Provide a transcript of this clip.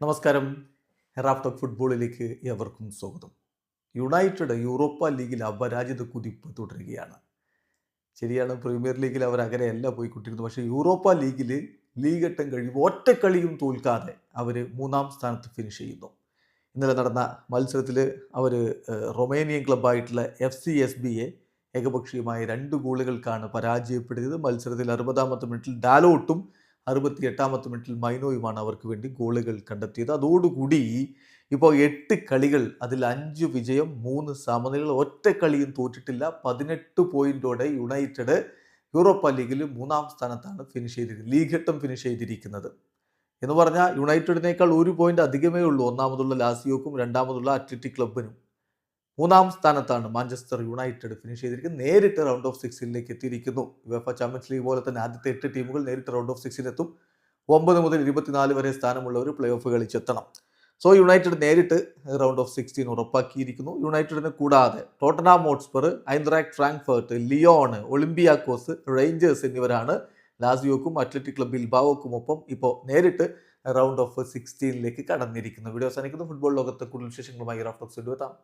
നമസ്കാരം. റാഫ്റ്റോക്ക് ഫുട്ബോളിലേക്ക് എവർക്കും സ്വാഗതം. യുണൈറ്റഡ് യൂറോപ്പ ലീഗിൽ അപരാജിത കുതിപ്പ് തുടരുകയാണ്. ശരിയാണ് പ്രീമിയർ ലീഗിൽ അവർ അങ്ങനെയല്ല പോയിക്കൊണ്ടിരുന്നത്. പക്ഷേ യൂറോപ്പ ലീഗിൽ ലീഗ് ഘട്ടം കഴിയുമ്പോൾ ഒറ്റക്കളിയും തോൽക്കാതെ അവർ മൂന്നാം സ്ഥാനത്ത് ഫിനിഷ് ചെയ്യുന്നു. ഇന്നലെ നടന്ന മത്സരത്തിൽ അവർ റൊമേനിയൻ ക്ലബ്ബായിട്ടുള്ള എഫ് സി എസ് ബിയെ ഏകപക്ഷീയമായ രണ്ട് ഗോളുകൾക്കാണ് പരാജയപ്പെടുത്തിയത്. മത്സരത്തിൽ അറുപതാമത്തെ മിനിറ്റിൽ ഡാലോട്ടും അറുപത്തി എട്ടാമത്തെ മിനിറ്റിൽ മൈനോയുമാണ് അവർക്ക് വേണ്ടി ഗോളുകൾ കണ്ടെത്തിയത്. അതോടുകൂടി ഇപ്പോൾ എട്ട് കളികൾ അതിൽ അഞ്ച് വിജയം മൂന്ന് സമനിലകൾ ഒറ്റ കളിയും തോറ്റിട്ടില്ല. പതിനെട്ട് പോയിന്റോടെ യുണൈറ്റഡ് യൂറോപ്പ ലീഗിൽ മൂന്നാം സ്ഥാനത്താണ് ഫിനിഷ് ചെയ്തിരിക്കുന്നത് ലീഗ് ഘട്ടം ഫിനിഷ് ചെയ്തിരിക്കുന്നത്. എന്ന് പറഞ്ഞാൽ യുണൈറ്റഡിനേക്കാൾ ഒരു പോയിന്റ് അധികമേ ഉള്ളൂ. ഒന്നാമതുള്ള ലാസിയോക്കും രണ്ടാമതുള്ള അത്ലറ്റിക് ക്ലബിനും മൂന്നാം സ്ഥാനത്താണ് മാഞ്ചസ്റ്റർ യുണൈറ്റഡ് ഫിനിഷ് ചെയ്തിരിക്കുന്നത്. നേരിട്ട് റൗണ്ട് ഓഫ് സിക്സിലേക്ക് എത്തിയിരിക്കുന്നു. യുവഫ ചാമ്പ്യൻസ് ലീഗ് പോലെ തന്നെ ആദ്യത്തെ എട്ട് ടീമുകൾ നേരിട്ട് റൗണ്ട് ഓഫ് സിക്സിലെത്തും ഒമ്പത് മുതൽ ഇരുപത്തിനാല് വരെ സ്ഥാനമുള്ളവർ പ്ലേ ഓഫ് കളിച്ചെത്തണം. സോ യുണൈറ്റഡ് നേരിട്ട് റൗണ്ട് ഓഫ് സിക്സ്റ്റീൻ ഉറപ്പാക്കിയിരിക്കുന്നു. യുണൈറ്റഡിനെ കൂടാതെ Tottenham Hotspur Eintracht Frankfurt Lyon Olympiacos Rangers എന്നിവരാണ് ലാസിയോക്കും അത്ലറ്റിക് ക്ലബ് ബിൽബാവോക്കും ഒപ്പം ഇപ്പോൾ നേരിട്ട് റൗണ്ട് ഓഫ് സിക്സ്റ്റീനിലേക്ക് കടന്നിരിക്കുന്നു വീഡിയോ അവസാനിക്കുന്നു. ഫുട്ബോൾ ലോകത്തെ കൂടുതൽ വിശേഷങ്ങളുമായി റാഫ്റ്റോക്സ് എത്താം.